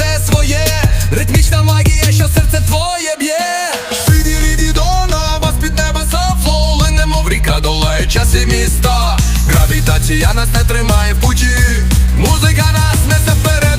все своє, ритмічна магія, що серце твоє б'є. Сиді ріді дона, вас під неба флоу немов ріка долає час і міста. Гравітація нас не тримає в путі, музика нас не вперед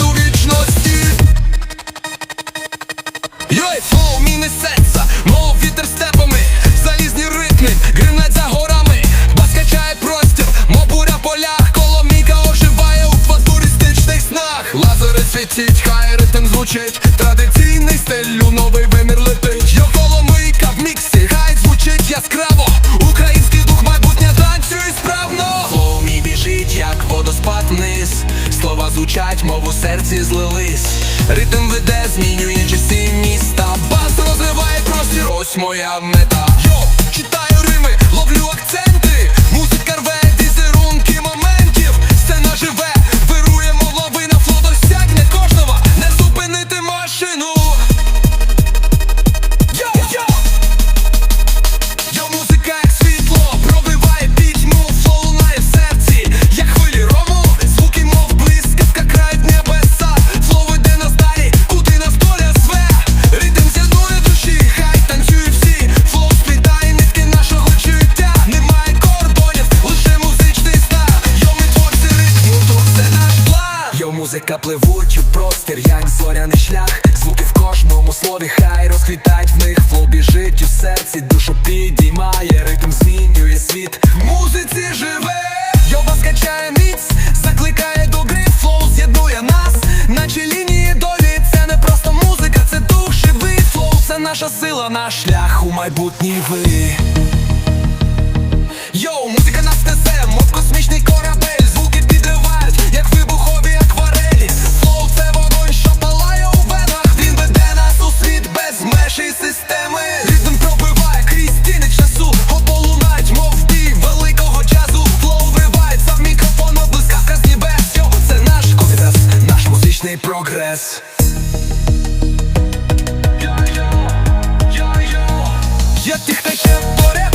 Світіть, хай ритм звучить. Традиційний стиль у новий вимір летить. Йо коломийка в міксі, хай звучить яскраво. Український дух майбутнє танцює справно. Флоу мій біжить, як водоспад вниз. Слова звучать, мов у серці злились. Ритм веде, змінює часи міста. Бас розриває простір, ось моя мета. Йо, читаю Музика пливуть у простір, як зоряний шлях, звуки в кожному слові, хай розквітають в них, флоу біжить у серці, душу підіймає, ритм змінює світ, в музиці живе, Йоба скачає міць, закликає до гри, флоу з'єднує нас, наче лінії долі, це не просто музика, це дух живий, флоу, це наша сила, наш шлях у майбутній ви. です。やってきた